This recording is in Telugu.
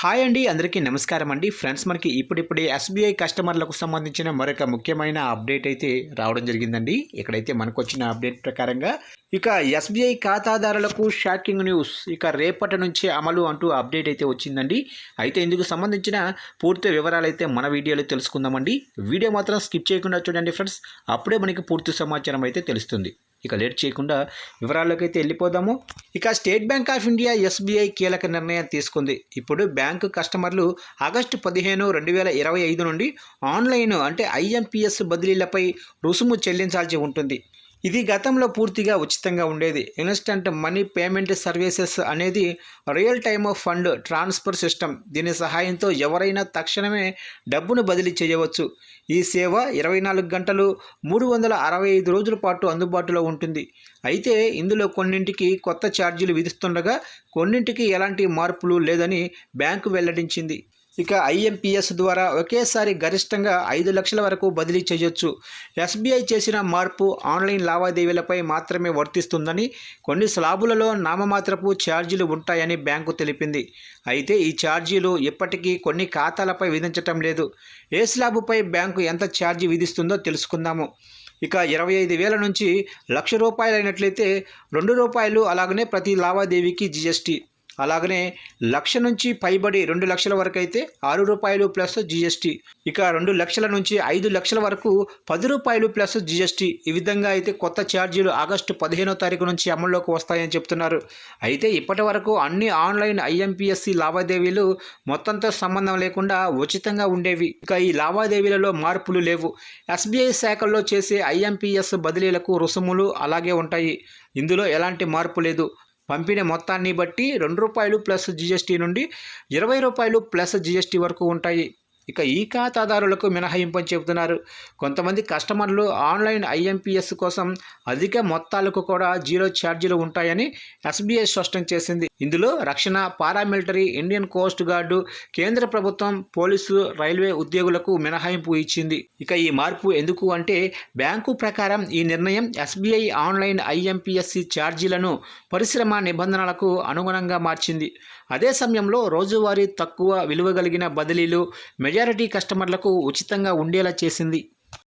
హాయ్ అండి అందరికీ నమస్కారం అండి. ఫ్రెండ్స్ మనకి ఇప్పుడిప్పుడే ఎస్బీఐ కస్టమర్లకు సంబంధించిన మరొక ముఖ్యమైన అప్డేట్ అయితే రావడం జరిగిందండి. ఇక్కడైతే మనకు వచ్చిన అప్డేట్ ప్రకారంగా ఇక ఎస్బీఐ ఖాతాదారులకు షాకింగ్ న్యూస్ ఇక రేపటి నుంచి అమలు అంటూ అప్డేట్ అయితే వచ్చిందండి. అయితే ఇందుకు సంబంధించిన పూర్తి వివరాలు అయితే మన వీడియోలో తెలుసుకుందామండి. వీడియో మాత్రం స్కిప్ చేయకుండా చూడండి ఫ్రెండ్స్. అప్పుడే మనకి పూర్తి సమాచారం అయితే తెలుస్తుంది. ఇక లేట్ చేయకుండా వివరాల్లోకి వెళ్ళిపోదాము. ఇక State Bank of India SBI కీలక నిర్ణయం తీసుకుంది. ఇప్పుడు బ్యాంకు కస్టమర్లు ఆగస్టు పదిహేను రెండు వేల ఇరవై ఐదు నుండి ఆన్లైన్ అంటే ఐఎంపిఎస్ బదిలీలపై రుసుము చెల్లించాల్సి ఉంటుంది. ఇది గతంలో పూర్తిగా ఉచితంగా ఉండేది. ఇన్స్టంట్ మనీ పేమెంట్ సర్వీసెస్ అనేది real time fund transfer system. దీని సహాయంతో ఎవరైనా తక్షణమే డబ్బును బదిలీ చేయవచ్చు. ఈ సేవ ఇరవై నాలుగు గంటలు మూడు వందల అరవై ఐదు రోజుల పాటు అందుబాటులో ఉంటుంది. అయితే ఇందులో కొన్నింటికి కొత్త ఛార్జీలు విధిస్తుండగా కొన్నింటికి ఎలాంటి మార్పులు లేదని బ్యాంకు వెల్లడించింది. ఇక ఐఎంపీఎస్ ద్వారా ఒకేసారి గరిష్టంగా ఐదు లక్షల వరకు బదిలీ చేయొచ్చు. ఎస్బీఐ చేసిన మార్పు ఆన్లైన్ లావాదేవీలపై మాత్రమే వర్తిస్తుందని కొన్ని స్లాబులలో నామమాత్రపు ఛార్జీలు ఉంటాయని బ్యాంకు తెలిపింది. అయితే ఈ ఛార్జీలు ఇప్పటికీ కొన్ని ఖాతాలపై విధించటం లేదు. ఏ స్లాబుపై బ్యాంకు ఎంత ఛార్జీ విధిస్తుందో తెలుసుకుందాము. ఇక ఇరవై ఐదు వేల నుంచి లక్ష రూపాయలు అయినట్లయితే రెండు రూపాయలు అలాగనే ప్రతి లావాదేవీకి జిఎస్టీ. అలాగనే లక్ష నుంచి పైబడి రెండు లక్షల వరకు అయితే ఆరు రూపాయలు ప్లస్ జిఎస్టీ ఇక రెండు లక్షల నుంచి ఐదు లక్షల వరకు పది రూపాయలు ప్లస్ జిఎస్టీ ఈ విధంగా అయితే కొత్త ఛార్జీలు ఆగస్టు పదిహేనో తారీఖు నుంచి అమల్లోకి వస్తాయని చెప్తున్నారు. అయితే ఇప్పటి వరకు అన్ని ఆన్లైన్ ఐఎంపిఎస్సి లావాదేవీలు మొత్తంతో సంబంధం లేకుండా ఉచితంగా ఉండేవి. ఇక ఈ లావాదేవీలలో మార్పులు లేవు. ఎస్బీఐ శాఖల్లో చేసే ఐఎంపిఎస్ బదిలీలకు రుసుములు అలాగే ఉంటాయి. ఇందులో ఎలాంటి మార్పు లేదు. పంపిన మొత్తాన్ని బట్టి రెండు రూపాయలు ప్లస్ జిఎస్టీ నుండి ఇరవై రూపాయలు ప్లస్ జిఎస్టీ వరకు ఉంటాయి. ఇక ఈ ఖాతాదారులకు మినహాయింపు అని చెబుతున్నారు. కొంతమంది కస్టమర్లు ఆన్లైన్ ఐఎంపీఎస్ కోసం అధిక మొత్తాలకు కూడా జీరో ఛార్జీలు ఉంటాయని ఎస్బీఐ స్పష్టం చేసింది. ఇందులో రక్షణ పారామిలిటరీ ఇండియన్ కోస్ట్ గార్డు కేంద్ర ప్రభుత్వం పోలీసు రైల్వే ఉద్యోగులకు మినహాయింపు ఇచ్చింది. ఇక ఈ మార్పు ఎందుకు అంటే బ్యాంకు ప్రకారం ఈ నిర్ణయం ఎస్బీఐ ఆన్లైన్ ఐఎంపిఎస్సి ఛార్జీలను పరిశ్రమ నిబంధనలకు అనుగుణంగా మార్చింది. అదే సమయంలో రోజువారీ తక్కువ విలువ కలిగిన బదిలీలు మెజారిటీ కస్టమర్లకు ఉచితంగా ఉండేలా చేసింది.